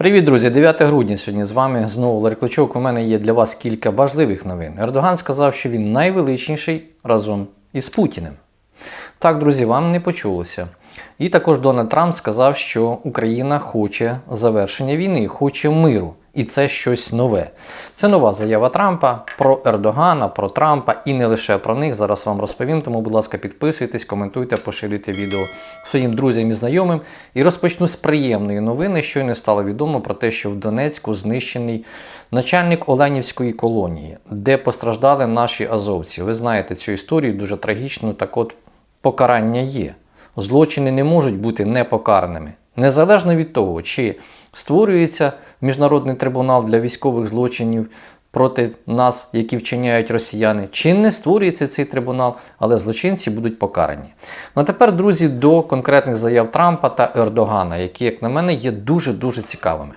Привіт, друзі! 9 грудня сьогодні з вами знову Ларі Кличок. У мене є для вас кілька важливих новин. Ердоган сказав, що він найвеличніший разом із Путіним. Так, друзі, вам не почулося. І також Дональд Трамп сказав, що Україна хоче завершення війни, хоче миру. І це щось нове. Це нова заява Трампа про Ердогана, про Трампа і не лише про них. Зараз вам розповім. Тому, будь ласка, підписуйтесь, коментуйте, поширюйте відео своїм друзям і знайомим. І розпочну з приємної новини, що й не стало відомо про те, що в Донецьку знищений начальник Оленівської колонії, де постраждали наші азовці. Ви знаєте цю історію дуже трагічну. Так от покарання є. Злочини не можуть бути непокараними. Незалежно від того, чи створюється міжнародний трибунал для військових злочинів проти нас, які вчиняють росіяни, чи не створюється цей трибунал, але злочинці будуть покарані. Ну а тепер, друзі, до конкретних заяв Трампа та Ердогана, які, як на мене, є дуже-дуже цікавими.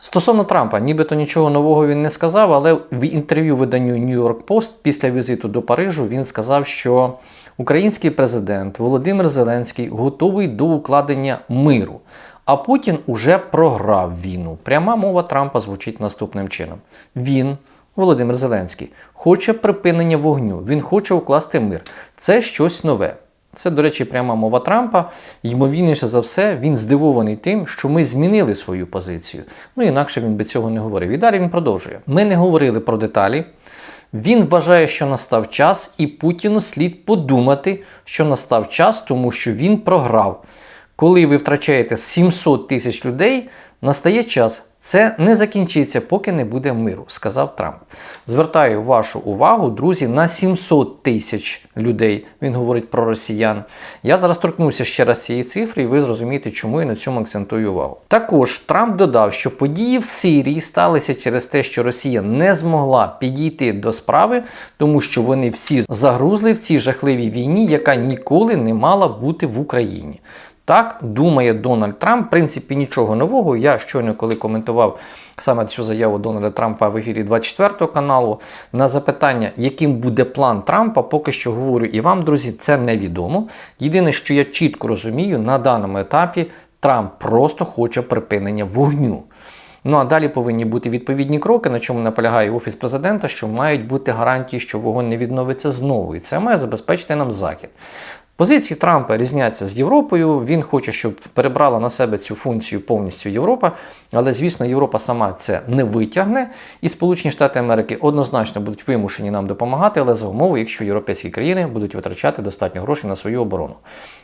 Стосовно Трампа, нібито нічого нового він не сказав, але в інтерв'ю виданню New York Post після візиту до Парижу він сказав, що український президент Володимир Зеленський готовий до укладення миру. А Путін уже програв війну. Пряма мова Трампа звучить наступним чином: він, Володимир Зеленський, хоче припинення вогню, він хоче укласти мир. Це щось нове. Це, до речі, пряма мова Трампа. Ймовірніше за все, він здивований тим, що ми змінили свою позицію. Ну інакше він би цього не говорив. І далі він продовжує. Ми не говорили про деталі. Він вважає, що настав час, і Путіну слід подумати, що настав час, тому що він програв. Коли ви втрачаєте 700 тисяч людей, настає час. Це не закінчиться, поки не буде миру, сказав Трамп. Звертаю вашу увагу, друзі, на 700 тисяч людей. Він говорить про росіян. Я зараз торкнуся ще раз цієї цифри, і ви зрозумієте, чому я на цьому акцентую увагу. Також Трамп додав, що події в Сирії сталися через те, що Росія не змогла підійти до справи, тому що вони всі загрузли в цій жахливій війні, яка ніколи не мала бути в Україні. Так думає Дональд Трамп. В принципі, нічого нового. Я щойно, коли коментував саме цю заяву Дональда Трампа в ефірі 24 каналу, на запитання, яким буде план Трампа, поки що говорю і вам, друзі, це невідомо. Єдине, що я чітко розумію, на даному етапі Трамп просто хоче припинення вогню. Ну а далі повинні бути відповідні кроки, на чому наполягає офіс президента, що мають бути гарантії, що вогонь не відновиться знову, і це має забезпечити нам захід. Позиції Трампа різняться з Європою. Він хоче, щоб перебрала на себе цю функцію повністю Європа. Але, звісно, Європа сама це не витягне. І Сполучені Штати Америки однозначно будуть вимушені нам допомагати, але за умови, якщо європейські країни будуть витрачати достатньо грошей на свою оборону.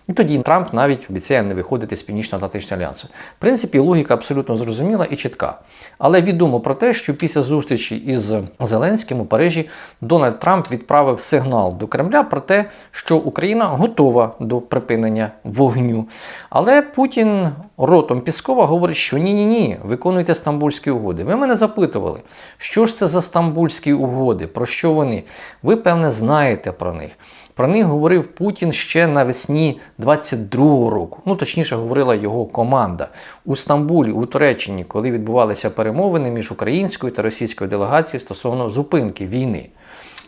І тоді Трамп навіть обіцяє не виходити з Північно-Атлантичного альянсу. В принципі, логіка абсолютно зрозуміла і чітка. Але відомо про те, що після зустрічі із Зеленським у Парижі Дональд Трамп відправив сигнал до Кремля про те, що Україна готова до припинення вогню. Але Путін ротом Піскова говорить, що ні-ні ні, виконуйте стамбульські угоди. Ви мене запитували, що ж це за стамбульські угоди, про що вони? Ви, певне, знаєте про них. Про них говорив Путін ще навесні 22-го року. Ну, точніше, говорила його команда у Стамбулі, у Туреччині, коли відбувалися перемовини між українською та російською делегацією стосовно зупинки війни.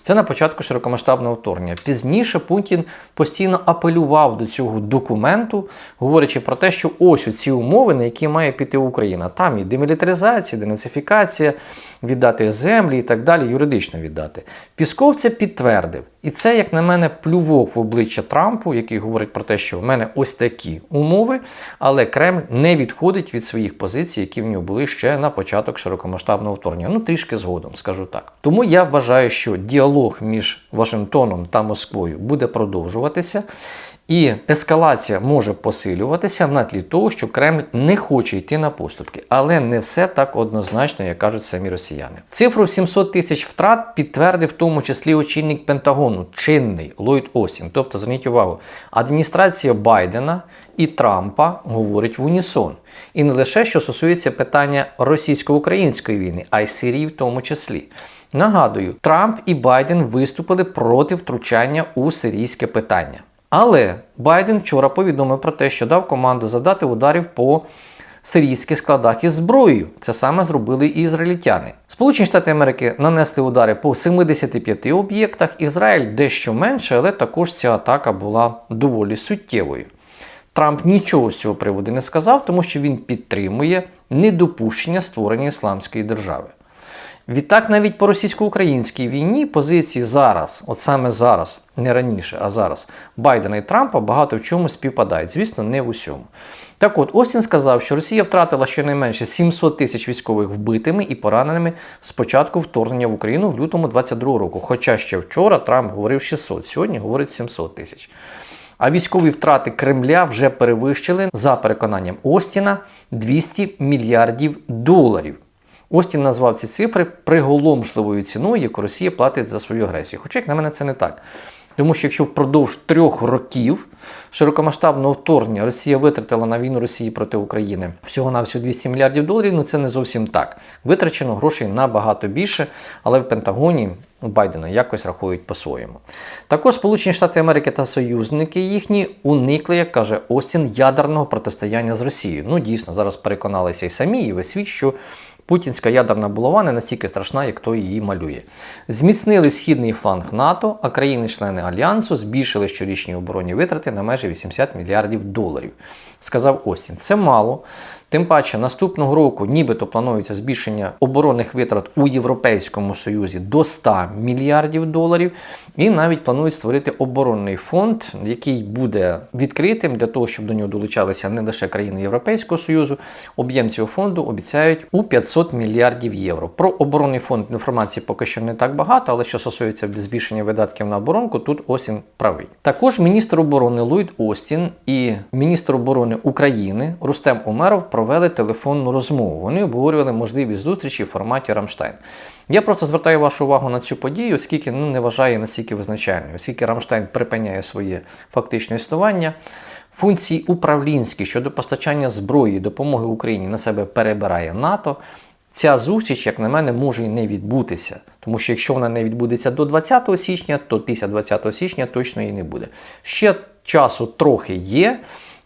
Це на початку широкомасштабного вторгнення. Пізніше Путін постійно апелював до цього документу, говорячи про те, що ось ці умови, на які має піти Україна. Там і демілітаризація, денацифікація, віддати землі і так далі, юридично віддати. Пісков це підтвердив. І це, як на мене, плювок в обличчя Трампу, який говорить про те, що в мене ось такі умови, але Кремль не відходить від своїх позицій, які в нього були ще на початок широкомасштабного вторгнення. Ну, трішки згодом, скажу так. Тому я вважаю, що діалог між Вашингтоном та Москвою буде продовжуватися. І ескалація може посилюватися на тлі того, що Кремль не хоче йти на поступки, але не все так однозначно, як кажуть самі росіяни. Цифру в 700 тисяч втрат підтвердив в тому числі очільник Пентагону, чинний Ллойд Остін. Тобто, зверніть увагу, адміністрація Байдена і Трампа говорить в унісон. І не лише що стосується питання російсько-української війни, а й Сирії в тому числі. Нагадую, Трамп і Байден виступили проти втручання у сирійське питання. Але Байден вчора повідомив про те, що дав команду завдати ударів по сирійських складах із зброєю. Це саме зробили і ізраїльтяни. Сполучені Штати Америки нанесли удари по 75 об'єктах. Ізраїль дещо менше, але також ця атака була доволі суттєвою. Трамп нічого з цього приводу не сказав, тому що він підтримує недопущення створення ісламської держави. Відтак, навіть по російсько-українській війні позиції зараз, от саме зараз, не раніше, а зараз, Байдена і Трампа багато в чому співпадають. Звісно, не в усьому. Так от, Остін сказав, що Росія втратила щонайменше 700 тисяч військових вбитими і пораненими з початку вторгнення в Україну в лютому 22 року. Хоча ще вчора Трамп говорив 600, сьогодні говорить 700 тисяч. А військові втрати Кремля вже перевищили, за переконанням Остіна, 200 мільярдів доларів. Остін назвав ці цифри приголомшливою ціною, яку Росія платить за свою агресію. Хоча, як на мене, це не так. Тому що якщо впродовж трьох років широкомасштабного вторгнення Росія витратила на війну Росії проти України всього на всього 200 мільярдів доларів, ну це не зовсім так. Витрачено грошей набагато більше, але в Пентагоні Байдена якось рахують по-своєму. Також Сполучені Штати Америки та союзники їхні уникли, як каже Остін, ядерного протистояння з Росією. Ну дійсно, зараз переконалися і самі, і весь світ, що Путінська ядерна булава не настільки страшна, як той її малює. Зміцнили східний фланг НАТО, а країни-члени Альянсу збільшили щорічні оборонні витрати на майже 80 мільярдів доларів. Сказав Остін. Це мало. Тим паче, наступного року нібито планується збільшення оборонних витрат у Європейському Союзі до 100 мільярдів доларів, і навіть планують створити оборонний фонд, який буде відкритим для того, щоб до нього долучалися не лише країни Європейського Союзу. Об'єм цього фонду обіцяють у 500 мільярдів євро. Про оборонний фонд інформації поки що не так багато, але що стосується збільшення видатків на оборонку, тут Остін правий. Також міністр оборони Ллойд Остін і міністр оборони України Рустем Умеров провели телефонну розмову. Вони обговорювали можливі зустрічі в форматі Рамштайн. Я просто звертаю вашу увагу на цю подію, оскільки ну, не вважаю настільки визначальною, оскільки Рамштайн припиняє своє фактичне існування. Функції управлінські щодо постачання зброї і допомоги Україні на себе перебирає НАТО. Ця зустріч, як на мене, може і не відбутися. Тому що якщо вона не відбудеться до 20 січня, то після 20 січня точно і не буде. Ще часу трохи є.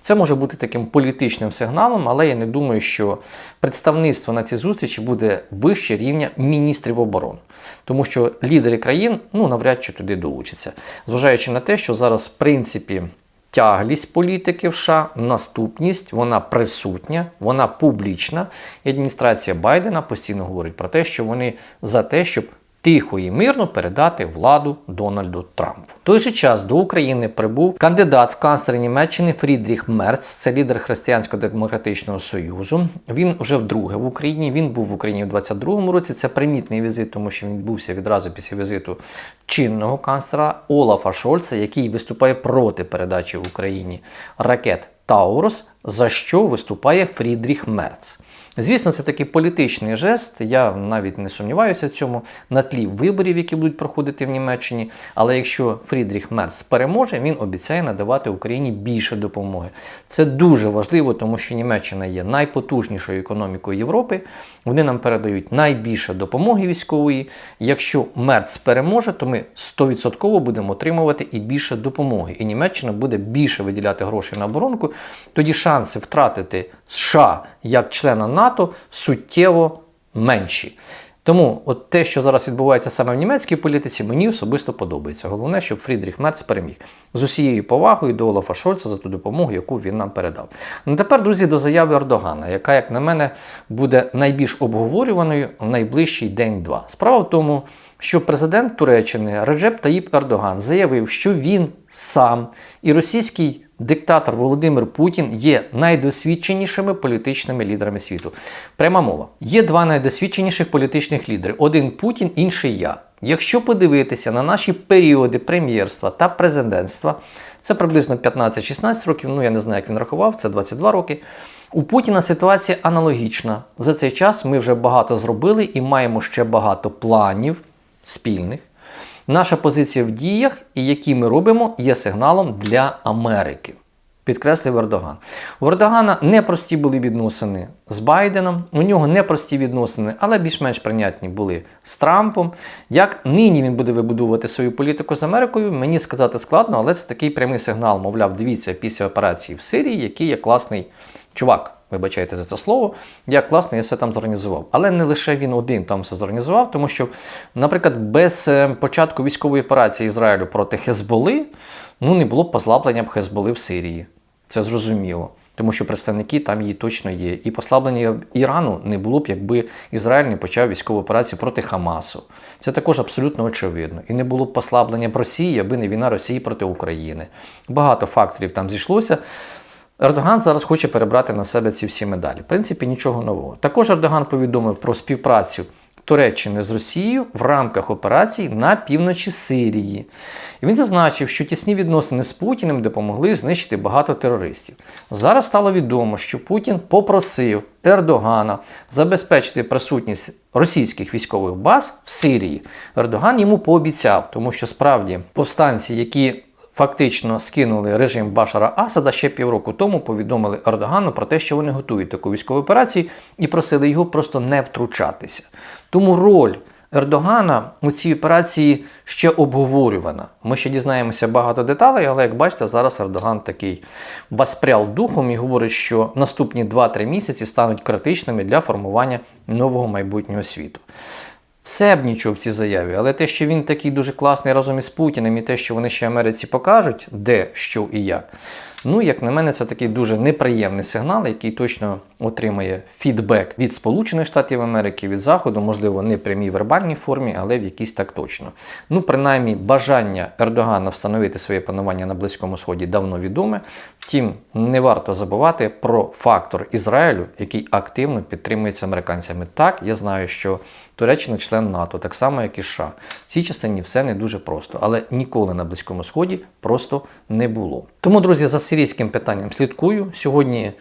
Це може бути таким політичним сигналом, але я не думаю, що представництво на цій зустрічі буде вище рівня міністрів оборони. Тому що лідери країн ну, навряд чи туди долучаться. Зважаючи на те, що зараз, в принципі, тяглість політики в США, наступність, вона присутня, вона публічна. І адміністрація Байдена постійно говорить про те, що вони за те, щоб тихо і мирно передати владу Дональду Трампу. В той же час до України прибув кандидат в канцлері Німеччини Фрідріх Мерц, це лідер Християнсько-демократичного союзу. Він вже вдруге в Україні. Він був в Україні в 22-му році. Це примітний візит, тому що він відбувся відразу після візиту чинного канцлера Олафа Шольца, який виступає проти передачі в Україні ракет Таурус, за що виступає Фрідріх Мерц. Звісно, це такий політичний жест. Я навіть не сумніваюся в цьому на тлі виборів, які будуть проходити в Німеччині. Але якщо Фрідріх Мерц переможе, він обіцяє надавати Україні більше допомоги. Це дуже важливо, тому що Німеччина є найпотужнішою економікою Європи. Вони нам передають найбільше допомоги військової. Якщо Мерц переможе, то ми 100% будемо отримувати і більше допомоги. І Німеччина буде більше виділяти грошей на оборонку. Тоді шанси втратити США як члена НАТО суттєво менші. Тому от те, що зараз відбувається саме в німецькій політиці, мені особисто подобається. Головне, щоб Фрідріх Мерц переміг з усією повагою до Олафа Шольца за ту допомогу, яку він нам передав. Ну тепер, друзі, до заяви Ердогана, яка, як на мене, буде найбільш обговорюваною в найближчий день-два. Справа в тому, що президент Туреччини Реджеп Таїп Ердоган заявив, що він сам і російський диктатор Володимир Путін є найдосвідченішими політичними лідерами світу. Пряма мова. Є два найдосвідченіших політичних лідери: один Путін, інший я. Якщо подивитися на наші періоди прем'єрства та президентства, це приблизно 15-16 років, ну я не знаю, як він рахував, це 22 роки. У Путіна ситуація аналогічна. За цей час ми вже багато зробили і маємо ще багато планів спільних. Наша позиція в діях і які ми робимо, є сигналом для Америки. Підкреслив Ердоган. У Ердогана непрості були відносини з Байденом, у нього непрості відносини, але більш-менш прийнятні були з Трампом. Як нині він буде вибудовувати свою політику з Америкою, мені сказати складно, але це такий прямий сигнал. Мовляв, дивіться, після операції в Сирії, який є класний чувак. Вибачайте за це слово, як класно я все там зорганізував. Але не лише він один там все зорганізував, тому що, наприклад, без початку військової операції Ізраїлю проти Хезболи ну не було б послаблення б Хезболи в Сирії. Це зрозуміло. тому що представники там її точно є. І послаблення Ірану не було б, якби Ізраїль не почав військову операцію проти Хамасу. Це також абсолютно очевидно. І не було б послаблення б Росії, аби не війна Росії проти України. Багато факторів там зійшлося. Ердоган зараз хоче перебрати на себе ці всі медалі. В принципі, нічого нового. Також Ердоган повідомив про співпрацю Туреччини з Росією в рамках операцій на півночі Сирії. І він зазначив, що тісні відносини з Путіним допомогли знищити багато терористів. Зараз стало відомо, що Путін попросив Ердогана забезпечити присутність російських військових баз в Сирії. Ердоган йому пообіцяв, тому що справді повстанці, які фактично скинули режим Башара Асада ще півроку тому, повідомили Ердогану про те, що вони готують таку військову операцію і просили його просто не втручатися. Тому роль Ердогана у цій операції ще обговорювана. Ми ще дізнаємося багато деталей, але як бачите, зараз Ердоган такий воспрял духом і говорить, що наступні 2-3 місяці стануть критичними для формування нового майбутнього світу. Все б нічого в цій заяві, але те, що він такий дуже класний разом із Путіним, і те, що вони ще Америці покажуть, де, що і як. Ну, як на мене, це такий дуже неприємний сигнал, який точно отримає фідбек від Сполучених Штатів Америки, від Заходу, можливо, не в прямій вербальній формі, але в якійсь так точно. Ну, принаймні, бажання Ердогана встановити своє панування на Близькому Сході давно відоме. Втім, не варто забувати про фактор Ізраїлю, який активно підтримується американцями. Так, я знаю, що Туреччина член НАТО, так само, як і США. В цій частині все не дуже просто, але ніколи на Близькому Сході просто не було. Тому, друзі, за сирійським питанням слідкую. Сьогодні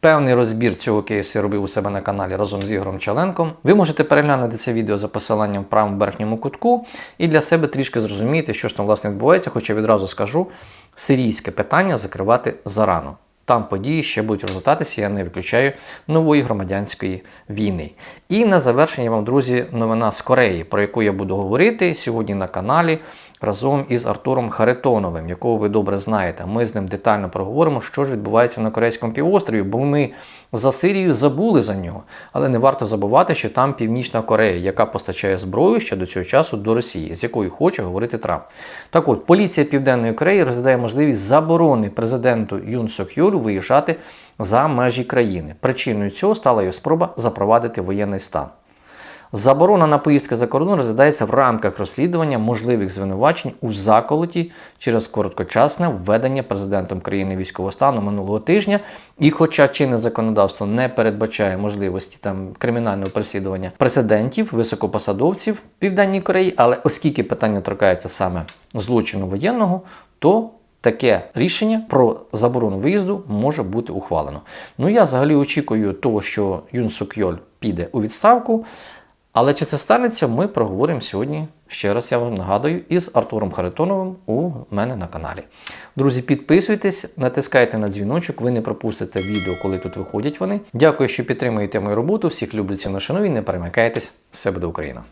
певний розбір цього кейсу я робив у себе на каналі разом з Ігорем Чаленком. Ви можете переглянути це відео за посиланням в правому верхньому кутку і для себе трішки зрозуміти, що ж там власне відбувається, хоча відразу скажу, сирійське питання закривати зарано. Там події ще будуть розгортатися, я не виключаю нової громадянської війни. І на завершення вам, друзі, новина з Кореї, про яку я буду говорити сьогодні на каналі разом із Артуром Харитоновим, якого ви добре знаєте. Ми з ним детально проговоримо, що ж відбувається на Корейському півострові, бо ми за Сирію забули за нього. Але не варто забувати, що там Північна Корея, яка постачає зброю ще до цього часу до Росії, з якою хоче говорити Трамп. Так от, поліція Південної Кореї розглядає можливість заборони президенту Юн Сок Юлю виїжджати за межі країни. Причиною цього стала його спроба запровадити воєнний стан. Заборона на поїздки за кордон розглядається в рамках розслідування можливих звинувачень у заколоті через короткочасне введення президентом країни військового стану минулого тижня. І, хоча чинне законодавство не передбачає можливості там кримінального переслідування президентів, високопосадовців в Південній Кореї, але оскільки питання торкається саме злочину воєнного, то Таке рішення про заборону виїзду може бути ухвалено. Ну я взагалі очікую того, що Юн Сук Йоль піде у відставку. Але чи це станеться, ми проговоримо сьогодні. Ще раз я вам нагадую, із Артуром Харитоновим у мене на каналі. Друзі, підписуйтесь, натискайте на дзвіночок, ви не пропустите відео, коли тут виходять вони. Дякую, що підтримуєте мою роботу. Всіх люблю ціну шановні, не перемикайтесь. Все буде Україна!